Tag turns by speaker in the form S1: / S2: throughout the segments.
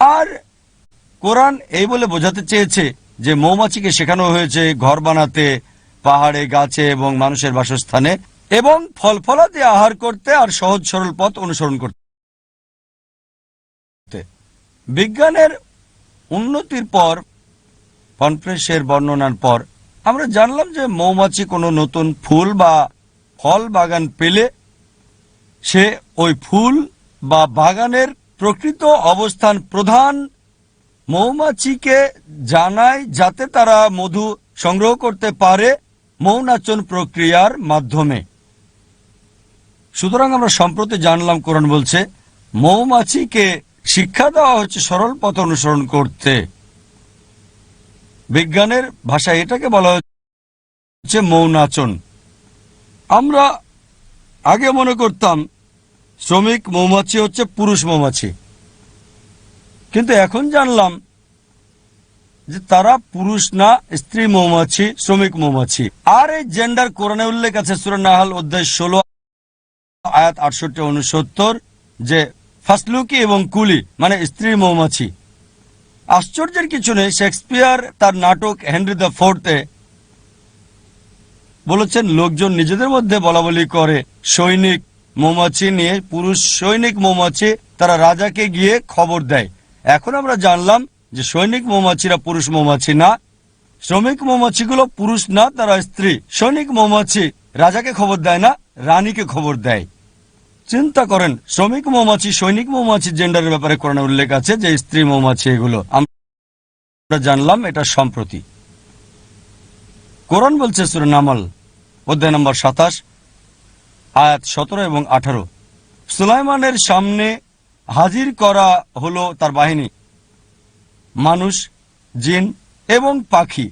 S1: আর কোরআন এই বলে বোঝাতে চেয়েছে যে মৌমাছিকে শেখানো হয়েছে ঘর বানাতে, পাহাড়ে, গাছে এবং মানুষের বাসস্থানে এবং ফল ফলাদি আহার করতে আর সহজ সরল পথ অনুসরণ করতে। বিজ্ঞানের উন্নতির পর কনফ্রেন্সের বর্ণনার পর, আমরা জানলাম যে মৌমাছি কোনো নতুন ফুল বা ফল বাগান পেলে সে ওই ফুল বা বাগানের প্রকৃত অবস্থান প্রধান মৌমাছিকে জানায় যাতে তারা মধু সংগ্রহ করতে পারে মৌনাচন প্রক্রিয়ার মাধ্যমে। সুতরাং আমরা সম্প্রতি জানলাম, কোরআন বলছে, মৌমাছিকে শিক্ষা দেওয়া হচ্ছে সরল পথ অনুসরণ করতে। বিজ্ঞানের ভাষায় এটাকে বলা হচ্ছে মৌনাচন। আমরা আগে মনে করতাম শ্রমিক মৌমাছি হচ্ছে পুরুষ মৌমাছি। কিন্তু এখন জানলাম যে তারা পুরুষ না, স্ত্রী মৌমাছি, শ্রমিক মৌমাছি। আর এই জেন্ডার কোরআনে উল্লেখ আছে সুরানাহাল অধ্যায় ষোলো, আয়াত আটষট্টি, উনসত্তর, যে ফাসলুকি এবং কুলি মানে স্ত্রী মৌমাছি। আশ্চর্যের কিছু নেই, শেক্সপিয়ার তার নাটক হেনরি দ্য ফোর্থে বলেছেন, লোকজন নিজেদের মধ্যে বলা বলি করে, সৈনিক মৌমাছি নিয়ে পুরুষ সৈনিক মৌমাছি তারা রাজাকে গিয়ে খবর দেয়। এখন আমরা জানলাম যে সৈনিক মৌমাছিরা পুরুষ মৌমাছি না, শ্রমিক মৌমাছিগুলো পুরুষ না, তারা স্ত্রী। সৈনিক মৌমাছি রাজাকে খবর দেয় না, রানীকে খবর দেয়। চিন্তা করেন, শ্রমিক মৌমাছি, সৈনিক মৌমাছি জেন্ডারের ব্যাপারে কোরআনে উল্লেখ আছে যে স্ত্রী মৌমাছি এগুলো। আমরা জানলাম এটা সম্প্রতি। কোরআন বলছে সুরে নামল, অধ্যায় নম্বর সাতাশ। আয়াত সতেরো এবং আঠারো। সুলাইমানের সামনে হাজির করা হলো তার বাহিনী। মানুষ, জিন এবং পাখি।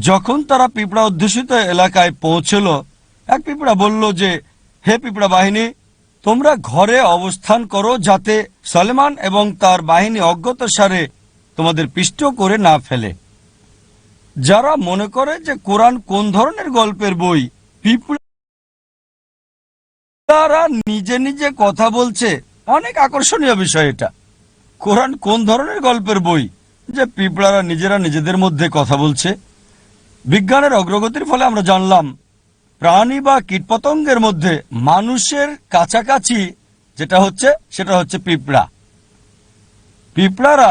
S1: যখন তারা পিঁপড়া অধ্যুষিত এলাকায় পৌঁছল, এক পিঁপড়া বলল যে, হে পিঁপড়া বাহিনী, তোমরা ঘরে অবস্থান করো যাতে সলেমান এবং তার বাহিনী অজ্ঞত সারে তোমাদের পিষ্ট করে না ফেলে। যারা মনে করে যে কোরআন কোন ধরনের গল্পের বই পিঁপড়ারা নিজে নিজে কথা বলছে। অনেক আকর্ষণীয় বিষয় এটা। কোরআন কোন ধরনের গল্পের বই যে পিঁপড়ারা নিজেরা নিজেদের মধ্যে কথা বলছে? বিজ্ঞানের অগ্রগতির ফলে আমরা জানলাম, প্রাণী বা কীটপতঙ্গের মধ্যে মানুষের কাছাকাছি যেটা হচ্ছে, সেটা হচ্ছে পিঁপড়া। পিঁপড়ারা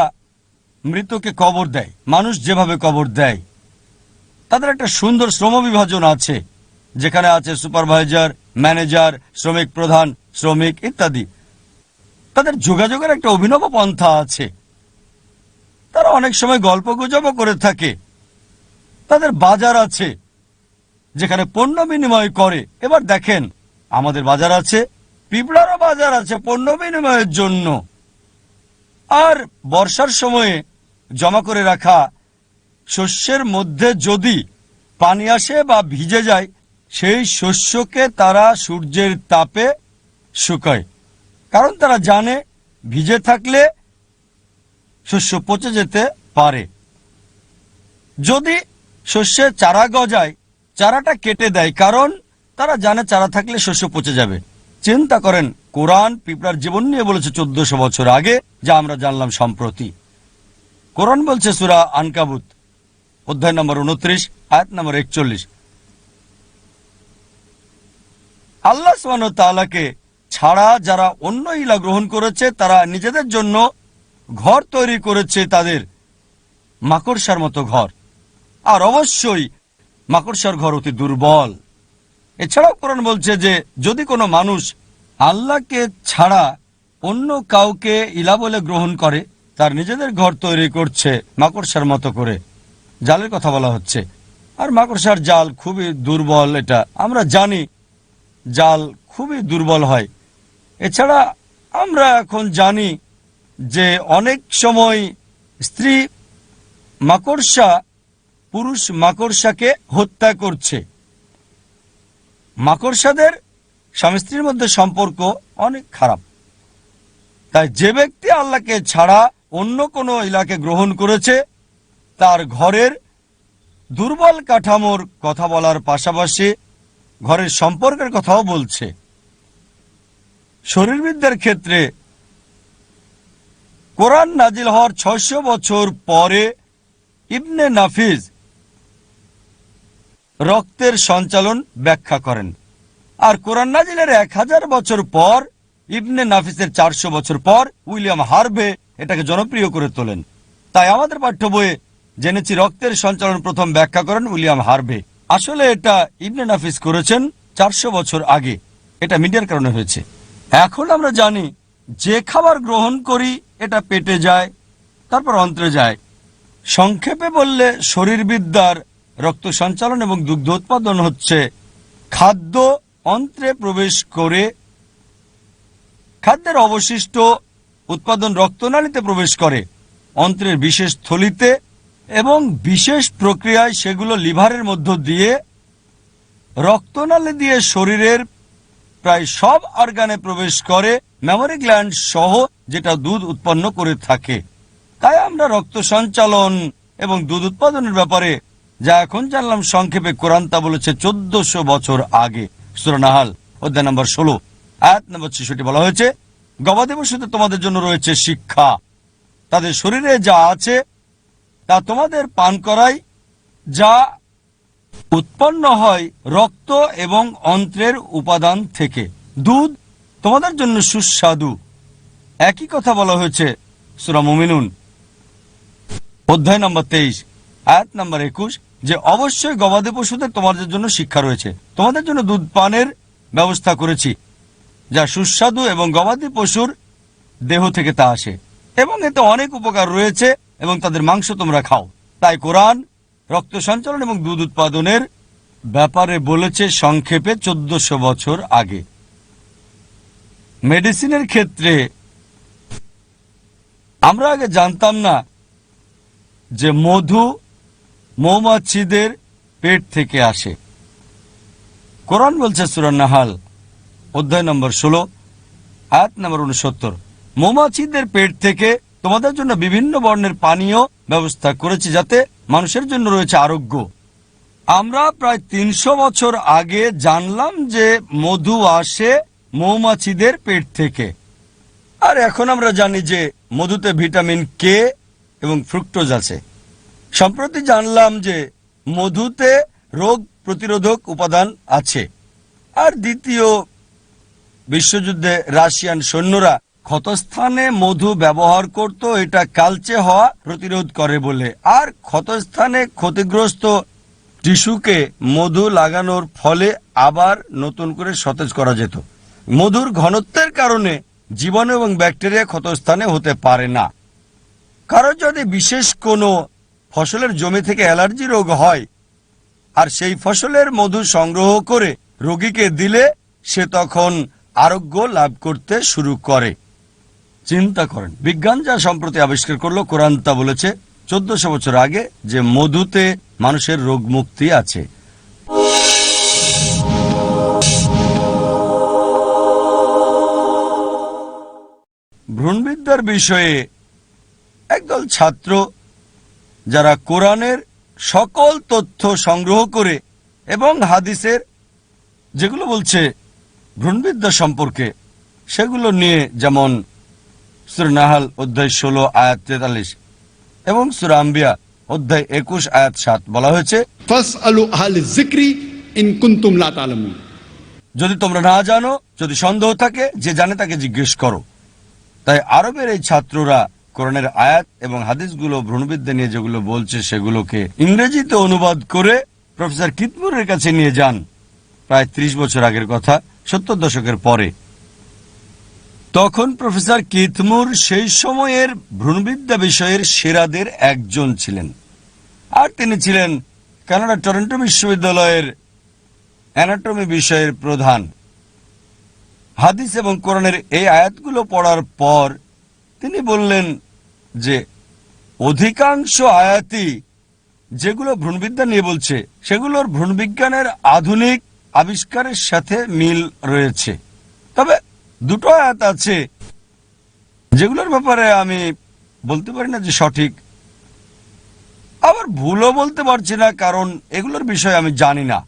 S1: মৃতকে কবর দেয়, মানুষ যেভাবে কবর দেয়। তাদের একটা সুন্দর শ্রম বিভাজন আছে, যেখানে আছে সুপারভাইজার ম্যানেজার, শ্রমিক প্রধান, শ্রমিক ইত্যাদি। তাদের যোগাযোগের একটা অভিনব পন্থা আছে। তারা অনেক সময় গল্প গুজবও করে থাকে। তাদের বাজার আছে, যেখানে পণ্য বিনিময় করে। এবার দেখেন, আমাদের বাজার আছে, পিঁপড়ারও বাজার আছে পণ্য বিনিময়ের জন্য। আর বর্ষার সময়ে জমা করে রাখা শস্যের মধ্যে যদি পানি আসে বা ভিজে যায় সেই শস্যকে তারা সূর্যের তাপে শুকায়। কারণ তারা জানে ভিজে থাকলে শস্য পচে যেতে পারে। যদি শস্যে চারা গজায়, চারাটা কেটে দেয়, কারণ তারা জানে চারা থাকলে শস্য পচে যাবে। চিন্তা করেন, কোরআন পিঁপড়ার জীবন নিয়ে বলেছে চোদ্দশো বছর আগে, যা আমরা জানলাম সম্প্রতি। কোরআন বলছে সুরা আনকাবুত, অধ্যায় নম্বর উনত্রিশ, আয়াত নম্বর একচল্লিশ। আল্লাহ তাআলাকে ছাড়া যারা অন্য ইলা গ্রহণ করেছে, তারা নিজেদের জন্য ঘর তৈরি করেছে তাদের মাকড়সার মতো ঘর। আর অবশ্যই মাকড়সার ঘর অতি দুর্বল। এছাড়াও কোরআন বলছে যে, যদি কোনো মানুষ আল্লাহকে ছাড়া অন্য কাউকে ইলা বলে গ্রহণ করে, তার নিজেদের ঘর তৈরি করছে মাকড়সার মতো করে। জালের কথা বলা হচ্ছে। আর মাকড়সার জাল খুবই দুর্বল এটা। আমরা জানি জাল খুবই দুর্বল হয়। এছাড়া আমরা এখন জানি যে অনেক সময় স্ত্রী মাকড়সা পুরুষ মাকড়সাকে হত্যা করছে। মাকড়সাদের স্বামী স্ত্রীর মধ্যে সম্পর্ক অনেক খারাপ। তাই যে ব্যক্তি আল্লাহকে ছাড়া অন্য কোনো ইলাকে গ্রহণ করেছে, তার ঘরের দুর্বল কাঠামোর কথা বলার পাশাপাশি ঘরের সম্পর্কের কথাও বলছে। শরীরবিদ্যার ক্ষেত্রে কোরআন নাজিল হওয়ার ছয়শো বছর পরে ইবনে নাফিজ রক্তের সঞ্চালন ব্যাখ্যা করেন। আর কোরআন নাজিলের এক হাজার বছর পর, ইবনে নাফিসের চারশো বছর পর উইলিয়াম হার্ভে এটাকে জনপ্রিয় করে তোলেন। তাই আমাদের পাঠ্য বইয়ে জেনেছি রক্তের সঞ্চালন প্রথম ব্যাখ্যা করেন উইলিয়াম হার্ভে আসলে এটা ইবনে নাফিস করেছেন চারশো বছর আগে। এটা মিডিয়ার কারণে হয়েছে। এখন আমরা জানি যে খাবার গ্রহণ করি, এটা পেটে যায়, তারপর অন্ত্রে যায়। সংক্ষেপে বললে শরীরবিদ্যার রক্ত সঞ্চালন এবং দুগ্ধ উৎপাদন হচ্ছে খাদ্য অন্ত্রে প্রবেশ করে খাদ্যের অবশিষ্ট উৎপাদন রক্তনালীতে প্রবেশ করে। অন্ত্রের বিশেষ থলিতে এবং বিশেষ প্রক্রিয়ায় সেগুলো লিভারের মধ্য দিয়ে রক্তনালী দিয়ে শরীরের প্রায় সব অর্গানে প্রবেশ করে মেমোরি গ্ল্যান্ড সহ যেটা দুধ উৎপন্ন করে থাকে। তাই আমরা রক্ত সঞ্চালন এবং দুধ উৎপাদনের ব্যাপারে যা এখন জানলাম সংক্ষেপে কোরআন তা বলেছে চোদ্দশো বছর আগে। সুরনাহাল অধ্যায় নম্বর ষোলো, আয়াত নম্বর ছেষট্টি বলা হয়েছে, গবাদি পশুতে তোমাদের জন্য রয়েছে শিক্ষা। তাদের শরীরে যা আছে তা তোমাদের পান করাই যা উৎপন্ন হয় রক্ত এবং অন্ত্রের উপাদান থেকে। দুধ তোমাদের জন্য সুস্বাদু। একই কথা বলা হয়েছে সুরা মুমিনুন, অধ্যায় নম্বর তেইশ, আয়াত নম্বর একুশ, যে অবশ্যই গবাদি পশুদের তোমাদের জন্য শিক্ষা রয়েছে। তোমাদের জন্য দুধ পানের ব্যবস্থা করেছি, যা সুস্বাদু এবং গবাদি পশুর দেহ থেকে তা আসে। এবং এতে অনেক উপকার রয়েছে। এবং তাদের মাংস তোমরা খাও। তাই কোরআন, রক্ত সঞ্চালন এবং দুধ উৎপাদনের ব্যাপারে বলেছে সংক্ষেপে চোদ্দশো বছর আগে। মেডিসিনের ক্ষেত্রে আমরা আগে জানতাম না যে মধু মৌমাছিদের পেট থেকে আসে। কোরআন বলছে সুরান্নাহাল অধ্যায় নম্বর ষোলো, আয়াত নম্বর উনসত্তর। মৌমাছিদের পেট থেকে তোমাদের জন্য বিভিন্ন বর্ণের পানীয় ব্যবস্থা করেছি যাতে মানুষের জন্য রয়েছে আরোগ্য। আমরা প্রায় তিনশো বছর আগে জানলাম যে মধু আসে মৌমাছিদের পেট থেকে। আর এখন আমরা জানি যে মধুতে ভিটামিন কে এবং ফ্রুক্টোজ আছে। সম্প্রতি জানলাম যে মধুতে রোগ প্রতিরোধক উপাদান আছে। আর দ্বিতীয় বিশ্বযুদ্ধে রাশিয়ান সৈন্যরা ক্ষতস্থানে মধু ব্যবহার করত, এটা কালচে হওয়া প্রতিরোধ করে বলে। আর ক্ষতস্থানে ক্ষতিগ্রস্ত টিস্যুকে মধু লাগানোর ফলে আবার নতুন করে সতেজ করা যেত। মধুর ঘনত্বের কারণে জীবাণু এবং ব্যাকটেরিয়া ক্ষতস্থানে হতে পারে না। কারও যদি বিশেষ কোনো ফসলের জমি থেকে অ্যালার্জি রোগ হয়, আর সেই ফসলের মধু সংগ্রহ করে রোগীকে দিলে সে তখন আরোগ্য লাভ করতে শুরু করে। চিন্তা করেন। বিজ্ঞান যা সম্প্রতি আবিষ্কার করল, কোরআন তা বলেছে, চোদ্দশো বছর আগে যে মধুতে মানুষের রোগ মুক্তি আছে। ভ্রূণবিদ্যার বিষয়ে একদল ছাত্র যারা কোরআনের সকল তথ্য সংগ্রহ করে এবং হাদিসের যেগুলো বলছে ভ্রূণবিদ্যা সম্পর্কে, সেগুলো নিয়ে যেমন সুরনাহাল অধ্যায় ষোলো আয়াত তেতাল্লিশ এবং সুরাম্বিয়া অধ্যায় একুশ আয়াত সাত বলা হয়েছে যদি তোমরা না জানো যদি সন্দেহ থাকে যে জানে তাকে জিজ্ঞেস করো। তাই আরবের এই ছাত্ররা কোরআনের আয়াত এবং হাদিসগুলো ভ্রূণবিদ্যা নিয়ে যেগুলো বলছে সেগুলোকে ইংরেজিতে অনুবাদ করে প্রফেসর কিতমুরের কাছে নিয়ে যান। প্রায় ত্রিশ বছর আগের কথা সত্তর দশকের পরে। তখন প্রফেসর কিথমুর সেই সময়ের ভ্রূণবিদ্যা বিষয়ের সেরাদের একজন ছিলেন। আর তিনি ছিলেন কানাডা টরন্টো বিশ্ববিদ্যালয়ের অ্যানাটমি বিষয়ের প্রধান। হাদিস এবং কোরআনের এই আয়াতগুলো পড়ার পর তিনি বললেন যে, অধিকাংশ আয়াতি যেগুলো ভ্রূণবিদ্যা নিয়ে বলছে, সেগুলোর ভ্রূণবিজ্ঞানের আধুনিক আবিষ্কারের সাথে মিল রয়েছে। তবে দুটো আয়াত আছে। যেগুলোর ব্যাপারে আমি বলতে পারি না যে সঠিক। আবার ভুলও বলতে পারছি না কারণ এগুলোর বিষয়ে আমি জানি না।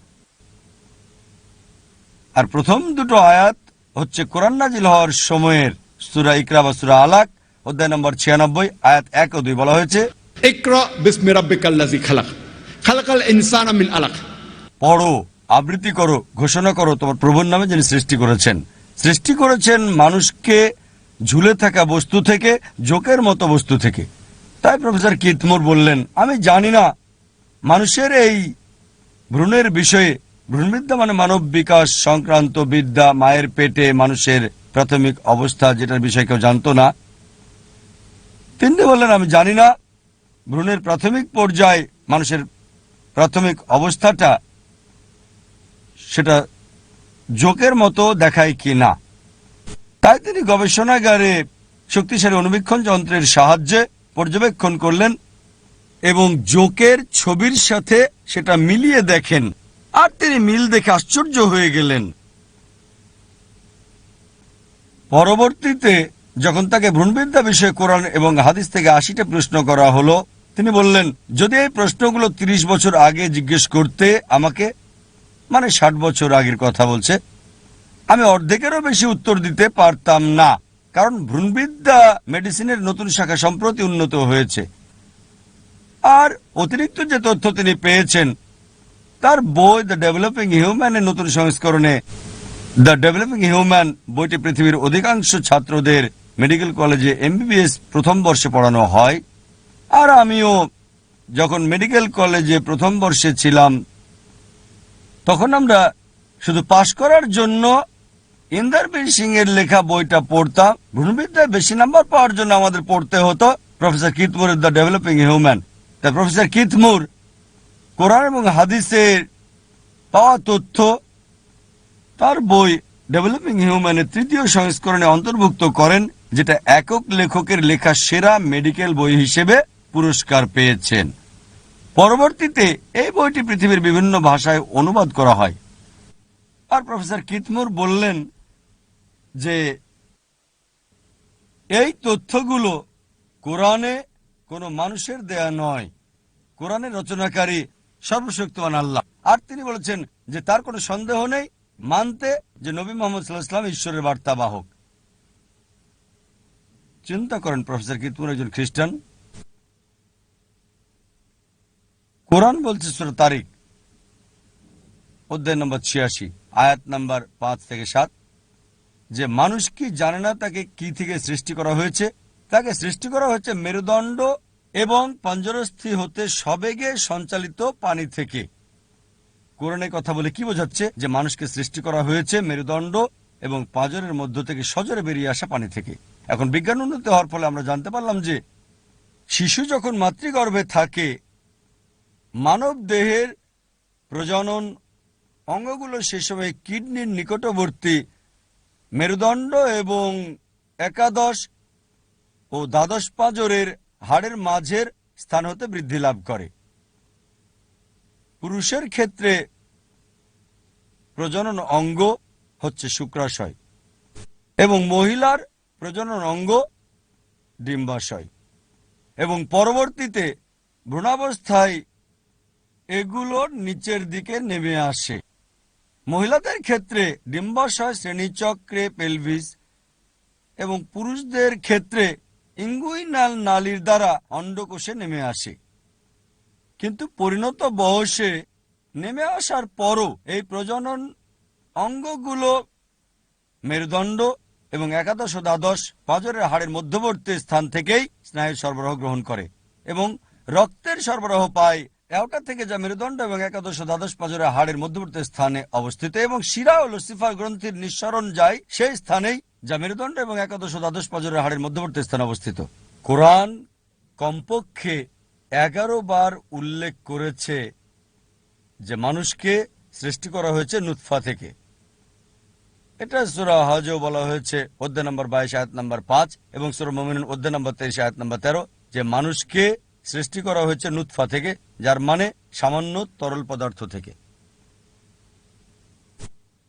S1: আর প্রথম দুটো আয়াত হচ্ছে কোরআনাজিল হওয়ার সময়ের সুরা ইকরা বা সুরা আলাক অধ্যায় নম্বর ছিয়ানব্বই আয়াত এক ও দুই বলা হয়েছে। পড়ো আবৃত্তি করো ঘোষণা করো তোমার প্রভুর নামে যিনি সৃষ্টি করেছেন। সৃষ্টি করেছেন মানুষকে ঝুলে থাকা বস্তু থেকে, জোকের মতো বস্তু থেকে। তাই প্রফেসর কিতমোর বললেন, আমি জানি না, মানুষের এই ভ্রূণের বিষয়ে ভ্রূণবিদ্যা মানে মানব বিকাশ সংক্রান্ত বিদ্যা, মায়ের পেটে মানুষের প্রাথমিক অবস্থা যেটার বিষয়ে কেউ জানতো না। তিনি বললেন, আমি জানি না, ভ্রূণের প্রাথমিক পর্যায়ে মানুষের প্রাথমিক অবস্থাটা, সেটা জোকের মতো দেখায় কি না? তাই তিনি গবেষণাগারে শক্তিশালী অনুবীক্ষণ যন্ত্রের সাহায্যে পর্যবেক্ষণ করলেন এবং জোকের ছবির সাথে সেটা মিলিয়ে দেখেন। আর তিনি মিল দেখে আশ্চর্য হয়ে গেলেন। পরবর্তীতে যখন তাকে ভ্রূণবিদ্যা বিষয়ে কোরআন এবং হাদিস থেকে আশিটা প্রশ্ন করা হলো, তিনি বললেন, যদি এই প্রশ্নগুলো ৩০ বছর আগে জিজ্ঞেস করতে আমাকে মানে ষাট বছর আগের কথা বলছে, আমি অর্ধেকেরও বেশি উত্তর দিতে পারতাম না, কারণ ভ্রূণবিদ্যা মেডিসিনের নতুন শাখা সম্প্রতি উন্নত হয়েছে। আর অতিরিক্ত যে তথ্য তিনি পেয়েছেন, তার বই দ্য ডেভেলপিং হিউম্যানের নতুন সংস্করণে, দ্য ডেভেলপিং হিউম্যান বইটি পৃথিবীর অধিকাংশ ছাত্রদের মেডিকেল কলেজে এমবিবিএস প্রথম বর্ষে পড়ানো হয়। আর আমিও যখন মেডিকেল কলেজে প্রথম বর্ষে ছিলাম তখন আমরা শুধু পাশ করার জন্য ইন্দারবীর সিং এর লেখা বইটা পড়তাম। ভ্রূণবিদ্যায় বেশি নাম্বার পাওয়ার জন্য আমাদের পড়তে হতো প্রফেসর কিতমুরের দ্য ডেভেলপিং হিউম্যান। তা প্রফেসর কিতমুর কোরআন এবং হাদিসের পাওয়া তথ্য তার বই ডেভেলপিং হিউম্যানের তৃতীয় সংস্করণে অন্তর্ভুক্ত করেন, যেটা একক লেখকের লেখা সেরা মেডিকেল বই হিসেবে পুরস্কার পেয়েছেন। পরবর্তীতে এই বইটি পৃথিবীর বিভিন্ন ভাষায় অনুবাদ করা হয়। আর প্রফেসর কিতমুর বললেন যে, এই তথ্যগুলো কোরআনে কোনো মানুষের দেয়া নয়। কোরআনের রচনাকারী সর্বশক্তিমান আল্লাহ। আর তিনি বলেছেন যে, তার কোনো সন্দেহ নেই মানতে যে নবী মোহাম্মদ সাল্লাহ ইসলাম ঈশ্বরের বার্তাবাহক। চিন্তা করেন প্রফেসর কিতমুর একজন খ্রিস্টান। কোরআন বলছে সুরা তারিখ। অধ্যায় নম্বর ছিয়াশি, আয়াত নাম্বার পাঁচ থেকে সাত। যে মানুষ কি জানে না তাকে কি থেকে সৃষ্টি করা হয়েছে? তাকে সৃষ্টি করা হয়েছে মেরুদণ্ড এবং পঞ্জরস্থি হতে সবেগে সঞ্চালিত পানি থেকে। কোরআনের কথা বলে কি বোঝাচ্ছে? যে মানুষকে সৃষ্টি করা হয়েছে মেরুদণ্ড এবং পাঁজরের মধ্য থেকে সজরে বেরিয়ে আসা পানি থেকে। এখন বিজ্ঞান উন্নতি হওয়ার ফলে আমরা জানতে পারলাম যে শিশু যখন মাতৃগর্ভে থাকে মানব দেহের প্রজনন অঙ্গগুলো সে সময় কিডনির নিকটবর্তী মেরুদণ্ড এবং একাদশ ও দ্বাদশ পাঁজরের হাড়ের মাঝের স্থান হতে বৃদ্ধি লাভ করে। পুরুষের ক্ষেত্রে প্রজনন অঙ্গ হচ্ছে শুক্রাশয় এবং মহিলার প্রজনন অঙ্গ ডিম্বাশয় এবং পরবর্তীতে ভ্রূণাবস্থায় এগুলোর নিচের দিকে নেমে আসে। মহিলাদের ক্ষেত্রে ডিম্বাশয় শ্রেণীচক্রে পেলভিস এবং পুরুষদের ক্ষেত্রে ইঙ্গুইনাল নালীর দ্বারা অন্ডকোষে নেমে আসে। কিন্তু পরিণত বয়সে নেমে আসার পরও এই প্রজনন অঙ্গগুলো মেরুদণ্ড এবং একাদশ দ্বাদশ পাঁজরের হাড়ের মধ্যবর্তী স্থান থেকেই স্নায়ুর সরবরাহ গ্রহণ করে এবং রক্তের সরবরাহ পায় এওটা থেকে যা মেরুদণ্ড এবং একাদশ দ্বাদশ পাঁজরের হাড়ের মধ্যবর্তী স্থানে অবস্থিত এবং শিরা ও লসিফা গ্রন্থির নিঃসরণ যায় সেই স্থানেই যা মেরুদণ্ড এবং একাদশ দ্বাদশ পাঁজরের হাড়ের মধ্যবর্তী স্থানে অবস্থিত। কোরআন কমপক্ষে এগারো বার উল্লেখ করেছে যে মানুষকে সৃষ্টি করা হয়েছে নুৎফা থেকে। এটা সুরা হজও বলা হয়েছে, অধ্যায় নম্বর বাইশ, আয়াত নম্বর পাঁচ এবং সুরা মমিন অধ্যায় নম্বর তেইশ, আয়াত নম্বর তেরো, যে মানুষকে সৃষ্টি করা হয়েছে নুৎফা থেকে। যার মানে সামান্য তরল পদার্থ থেকে।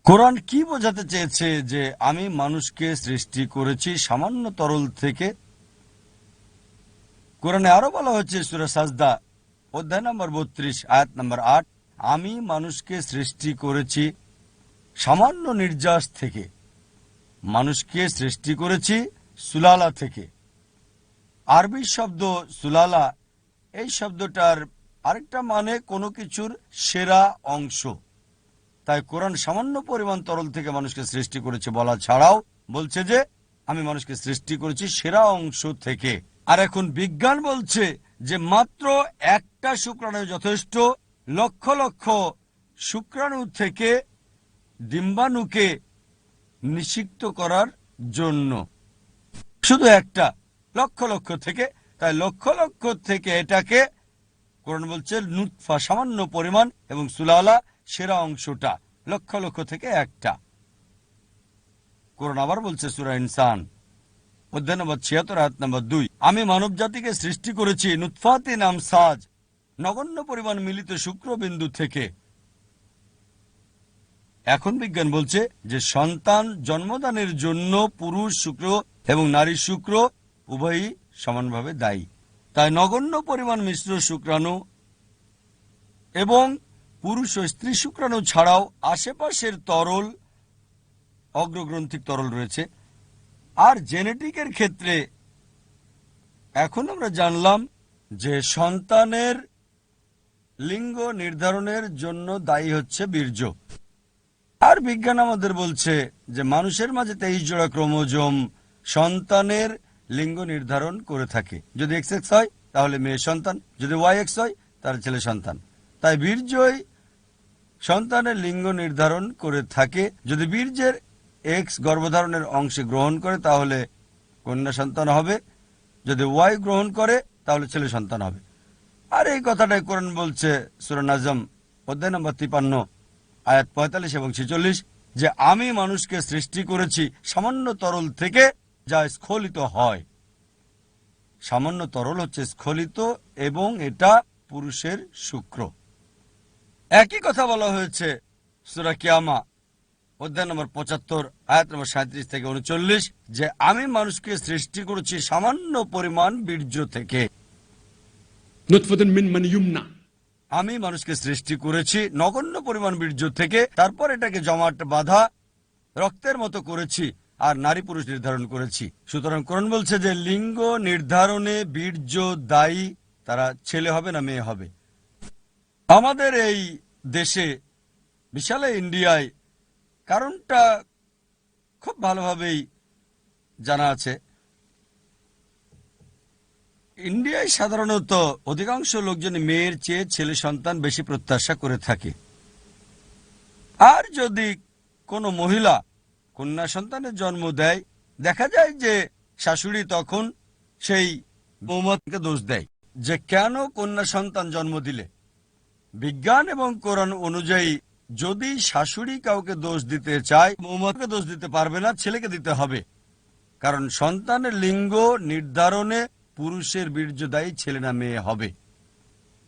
S1: কোরআন কি বোঝাতে চেয়েছে যে আমি মানুষকে সৃষ্টি করেছি সামান্য তরল থেকে? কোরআনে আরও বলা হচ্ছে সুরা সাজদা, অধ্যায় নম্বর বত্রিশ, আয়াত নম্বর আট, আমি মানুষকে সৃষ্টি করেছি সামান্য নির্যাস থেকে। মানুষকে সৃষ্টি করেছি সুলালা থেকে। আরবি শব্দ সুলালা, এই শব্দটার আরেকটা মানে কোনো কিছুর সেরা অংশ। তাই কোরআন সামান্য পরিমাণ তরল থেকে মানুষকে সৃষ্টি করেছে বলা ছাড়াও বলছে যে, আমি মানুষকে সৃষ্টি করেছি সেরা অংশ থেকে। আর এখন বিজ্ঞান বলছে যে মাত্র একটা শুক্রাণু যথেষ্ট, লক্ষ লক্ষ শুক্রাণু থেকে ডিম্বাণুকে নিষিক্ত করার জন্য। শুধু একটা, লক্ষ লক্ষ থেকে, তাই লক্ষ লক্ষ থেকে এটাকে কোরআন বলছে, নুৎফা সামান্য পরিমাণ এবং সুলালা সেরা অংশটা, লক্ষ লক্ষ থেকে একটা। কোরআন আবার বলছে সুরা ইনসান অধ্যায় নম্বর ছিয়াত্তর, আয়াত নম্বর দুই। আমি মানব জাতিকে সৃষ্টি করেছি নুৎফাতি নাম সাজ, নগণ্য পরিমাণ মিলিত শুক্রবিন্দু থেকে। এখন বিজ্ঞান বলছে যে সন্তান জন্মদানের জন্য পুরুষ শুক্র এবং নারী শুক্র উভয়ই সমানভাবে দায়ী। নগণ্য পরিমাণ মিশ্র শুক্রাণু এবং পুরুষ ও স্ত্রী শুক্রাণু ছাড়াও আশেপাশের তরল, অগ্রগ্রন্থিক তরল রয়েছে। আর জেনেটিকের ক্ষেত্রে এখন আমরা জানলাম যে সন্তানের লিঙ্গ নির্ধারণের জন্য দায়ী হচ্ছে বীর্য। আর বিজ্ঞান আমাদের বলছে যে মানুষের মাঝে তেইশ জোড়া ক্রোমোজোম সন্তানের লিঙ্গ নির্ধারণ করে থাকে। যদি এক্স এক্স হয়, তাহলে মেয়ে সন্তান। যদি ওয়াই এক্স হয়, তার ছেলে সন্তান। তাই বীর্যই সন্তানের লিঙ্গ নির্ধারণ করে থাকে। যদি বীর্যের এক্স গর্ভধারণের অংশে গ্রহণ করে, তাহলে কন্যা সন্তান হবে। যদি ওয়াই গ্রহণ করে, তাহলে ছেলে সন্তান হবে। আর এই কথাটাই কোরআন বলছে সুরান আজম অধ্যায় নম্বর তিপান্ন আয়াত পঁয়তাল্লিশ এবং ছেচল্লিশ, যে আমি মানুষকে সৃষ্টি করেছি সামান্য তরল থেকে যা স্খলিত হয়। সামান্য তরল হচ্ছে স্খলিত এবং এটা পুরুষের শুক্র। একই কথা বলা হয়েছে সুরা কিয়ামা অধ্যায় নম্বর পঁচাত্তর আয়াত নম্বর সাঁত্রিশ থেকে উনচল্লিশ যে আমি মানুষকে সৃষ্টি করেছি সামান্য পরিমাণ বীর্য থেকে। আমি মানুষকে সৃষ্টি করেছি নগণ্য পরিমাণ বীর্য থেকে তারপর এটাকে জমাট বাঁধা রক্তের মতো করেছি। আর নারী পুরুষ নির্ধারণ করেছি। সুতরাং কোরআন বলছে যে লিঙ্গ নির্ধারণে বীর্য, দায়ী, তারা ছেলে হবে না মেয়ে হবে। আমাদের এই দেশে, বিশালে ইন্ডিয়ায়, কারণটা খুব ভালোভাবেই জানা আছে। ইন্ডিয়ায় সাধারণত অধিকাংশ লোকজন মেয়ের চেয়ে ছেলে সন্তান বেশি প্রত্যাশা করে থাকে। আর যদি কোনো মহিলা কন্যা সন্তানের জন্ম দেয়। দেখা যায় যে শাশুড়ি তখন সেই মৌমাতকে দোষ দেয়। যে কেন কন্যা সন্তান জন্ম দিলে? বিজ্ঞান এবং কোরআন অনুযায়ী যদি শাশুড়ি কাউকে দোষ দিতে চায় মৌমাতকে দোষ দিতে পারবে না, ছেলেকে দিতে হবে। কারণ সন্তানের লিঙ্গ নির্ধারণে পুরুষের বীর্যদায়ী ছেলে না মেয়ে হবে।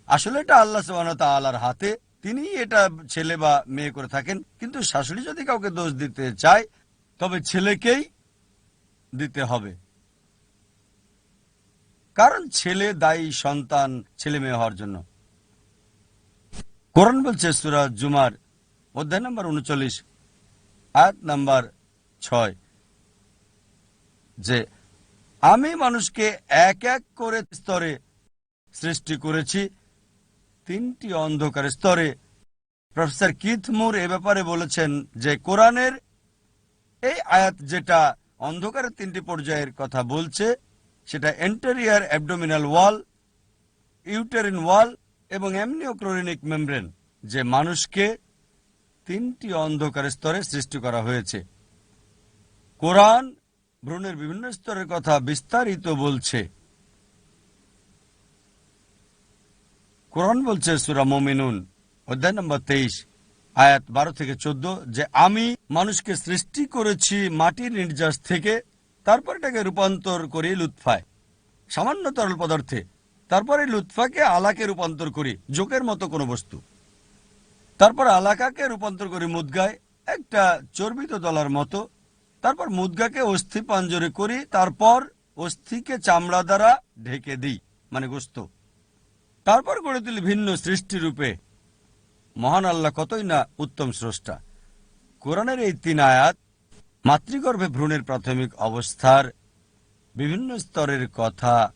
S1: আসলে এটা আল্লাহ আল্লাহর হাতে। তিনি এটা ছেলে বা মেয়ে করে থাকেন। কিন্তু শাশুড়ি যদি কাউকে দোষ দিতে চায় তবে ছেলেকেই দিতে হবে। কারণ ছেলে দায়ী সন্তান ছেলে মেয়ে হওয়ার জন্য। কোরআন বলছে সুরা জুমার অধ্যায় নম্বর উনচল্লিশ, আয়াত নাম্বার ছয়, যে আমি মানুষকে এক এক করে স্তরে সৃষ্টি করেছি, তিনটি অন্ধকার স্তরে। প্রফেসর কিথ মুর এ ব্যাপারে বলেছেন যে কোরআনের এই আয়াত যেটা অন্ধকারের তিনটি পর্যায়ের কথা বলছে, সেটা anterior abdominal wall uterine wall এবং অ্যামনিওক্লোরিনিক মেমব্রেন যে মানুষকে তিনটি অন্ধকার স্তরে সৃষ্টি করা হয়েছে। কোরআন ভ্রূণের বিভিন্ন স্তরের কথা বিস্তারিত বলছে। কোরআন বলছে সুরা মমিনুন, অধ্যায় নম্বর তেইশ। আয়াত বারো থেকে চোদ্দ, যে আমি মানুষকে সৃষ্টি করেছি মাটির নির্যাস থেকে, তারপর এটাকে রূপান্তর করি লুৎফায়। সামান্য তরল পদার্থে, তারপরে লুৎফাকে আলাকে রূপান্তর করি, জোকের মতো কোনো বস্তু। তারপর আলাকাকে রূপান্তর করি মুদগায়, একটা চর্বিত দলার মতো। তারপর মুদগাকে অস্থি পাঞ্জরে করি, তারপর অস্থিকে চামড়া দ্বারা ঢেকে দিই মানে গোস্ত। তারপর গড়ে তুলি ভিন্ন সৃষ্টি রূপে মহান আল্লাহ কতই না উত্তম স্রষ্টা। কোরআনের এই তিন আয়াত মাতৃগর্ভে ভ্রূণের প্রাথমিক অবস্থার বিভিন্ন স্তরের কথা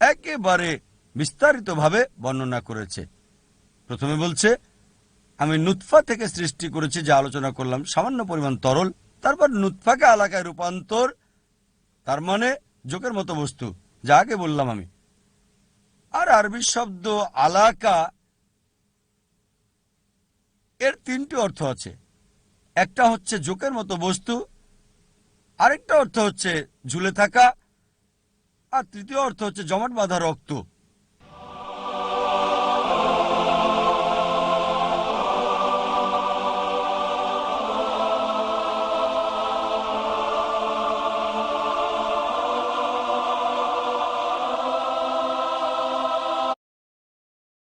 S1: একেবারে বিস্তারিতভাবে বর্ণনা করেছে। প্রথমে বলছে, আমি নুৎফা থেকে সৃষ্টি করেছি যা আলোচনা করলাম, সামান্য পরিমাণ তরল, তারপর নুৎফাকে আলাকায় রূপান্তর, তার মানে জোকের মতো বস্তু, যা আগে বললাম আমি। আর আরবি শব্দ আলাকা এর তিনটি অর্থ আছে। একটা হচ্ছে জোকের মতো বস্তু, আরেকটা অর্থ হচ্ছে ঝুলে থাকা, আর তৃতীয় অর্থ হচ্ছে জমাট বাঁধা রক্ত।